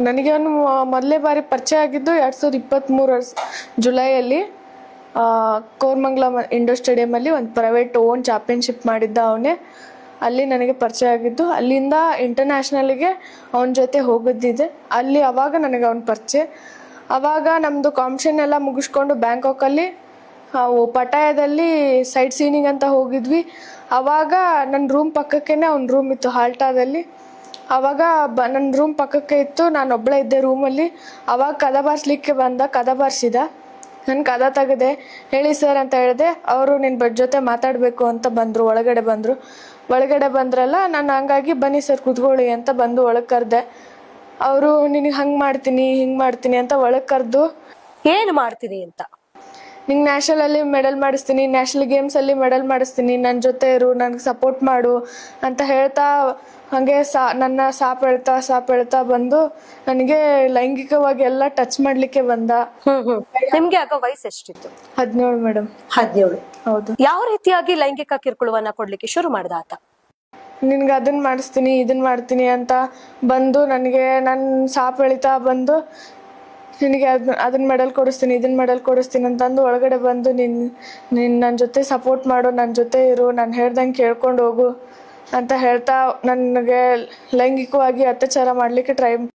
ನನಗೆ ಅವನು ಮೊದಲೇ ಬಾರಿ ಪರಿಚಯ ಆಗಿದ್ದು ಎರಡು ಸಾವಿರದ ಇಪ್ಪತ್ತ್ಮೂರು ಜುಲೈಯಲ್ಲಿ ಕೋರ್ಮಂಗ್ಲ ಇಂಡೋರ್ ಸ್ಟೇಡಿಯಮಲ್ಲಿ ಒಂದು ಪ್ರೈವೇಟ್ ಓನ್ ಚಾಂಪಿಯನ್ಶಿಪ್ ಮಾಡಿದ್ದ ಅವನೇ. ಅಲ್ಲಿ ನನಗೆ ಪರಿಚಯ ಆಗಿದ್ದು, ಅಲ್ಲಿಂದ ಇಂಟರ್ನ್ಯಾಷನಲ್ಗೆ ಅವನ ಜೊತೆ ಹೋಗಿದ್ದಿದೆ. ಅಲ್ಲಿ ಅವಾಗ ನನಗೆ ಅವನ ಪರಿಚಯ. ಅವಾಗ ನಮ್ಮದು ಕಾಂಪಿಟೇಷನ್ ಎಲ್ಲ ಮುಗಿಸ್ಕೊಂಡು ಬ್ಯಾಂಕಾಕಲ್ಲಿ ಪಟಾಯದಲ್ಲಿ ಸೈಟ್ ಸೀನಿಂಗ್ ಅಂತ ಹೋಗಿದ್ವಿ. ಅವಾಗ ನನ್ನ ರೂಮ್ ಪಕ್ಕಕ್ಕೇ ಅವ್ನ ರೂಮ್ ಇತ್ತು ಹಾಲ್ಟಾದಲ್ಲಿ ಅವಾಗ ಬ ನನ್ನ ರೂಮ್ ಪಕ್ಕಕ್ಕೆ ಇತ್ತು. ನಾನು ಒಬ್ಬಳೇ ಇದ್ದೆ ರೂಮಲ್ಲಿ ಅವಾಗ ಕದ ಬಾರಿಸ್ಲಿಕ್ಕೆ ಬಂದ, ಕದ ಬಾರಿಸಿದ. ನಾನು ಕದ ತೆಗೆದೆ, ಹೇಳಿ ಸರ್ ಅಂತ ಹೇಳಿದೆ, ಅವರು ನಿನ್ನ ಬೆಡ್ ಜೊತೆ ಮಾತಾಡಬೇಕು ಅಂತ ಬಂದರು, ಒಳಗಡೆ ಬಂದರು. ಒಳಗಡೆ ಬಂದ್ರಲ್ಲ, ನಾನು ಹಂಗಾಗಿ ಬನ್ನಿ ಸರ್ ಕುತ್ಕೊಳ್ಳಿ ಅಂತ ಬಂದು ಒಳಗೆ ಕರೆದೆ. ಅವರು ನಿನಗೆ ಹಂಗೆ ಮಾಡ್ತೀನಿ, ಹಿಂಗೆ ಮಾಡ್ತೀನಿ ಅಂತ ಒಳಗೆ ಕರೆದು. ಏನು ಮಾಡ್ತೀನಿ ಅಂತ. ನಿಂಗೆ ನ್ಯಾಷನಲಲ್ಲಿ ಮೆಡಲ್ ಮಾಡಿಸ್ತೀನಿ ನ್ಯಾಷನಲ್ ಗೇಮ್ಸಲ್ಲಿ ಮೆಡಲ್ ಮಾಡಿಸ್ತೀನಿ ನನ್ನ ಜೊತೆ ಇರು ನನಗೆ ಸಪೋರ್ಟ್ ಮಾಡು ಅಂತ ಹೇಳ್ತಾ ಹಾಗೆ ಸಾ ನನ್ನ ಸಾಪ್ ಹೇಳ್ತಾ ಸಾಪ್ ಹೇಳ್ತಾ ಬಂದು ನನಗೆ ಲೈಂಗಿಕವಾಗಿ ಎಲ್ಲ ಟಚ್ ಮಾಡಲಿಕ್ಕೆ ಬಂದ. ನಿಮ್ಗೆ ಆಗ ವಯಸ್ಸು ಎಷ್ಟಿತ್ತು? ಹದಿನೇಳು ಮೇಡಮ್ ಹದಿನೇಳು ಹೌದು. ಯಾವ ರೀತಿಯಾಗಿ ಲೈಂಗಿಕ ಕಿರುಕುಳವನ್ನ ಕೊಡ್ಲಿಕ್ಕೆ ಶುರು ಮಾಡ್ದ ಆತ? ನಿನ್ಗೆ ಅದನ್ನ ಮಾಡಿಸ್ತೀನಿ ಇದನ್ನ ಮಾಡ್ತೀನಿ ಅಂತ ಬಂದು ನನಗೆ ನನ್ನ ಸಾಪ್ ಎಳಿತಾ ಬಂದು ನಿನಗೆ ಅದನ್ನ ಅದನ್ನ ಮೆಡಲ್ ಕೊಡಿಸ್ತೀನಿ ಇದನ್ನ ಮೆಡಲ್ ಕೊಡಿಸ್ತೀನಿ ಅಂತಂದು ಒಳಗಡೆ ಬಂದು ನಿನ್ ನಿನ್ನ ನನ್ನ ಜೊತೆ ಸಪೋರ್ಟ್ ಮಾಡು ನನ್ನ ಜೊತೆ ಇರು, ನಾನು ಹೇಳ್ದಂಗೆ ಕೇಳ್ಕೊಂಡು ಹೋಗು ಅಂತ ಹೇಳ್ತಾ, ನನಗೆ ಲೈಂಗಿಕವಾಗಿ ಅತ್ಯಾಚಾರ ಮಾಡಲಿಕ್ಕೆ ಟ್ರೈ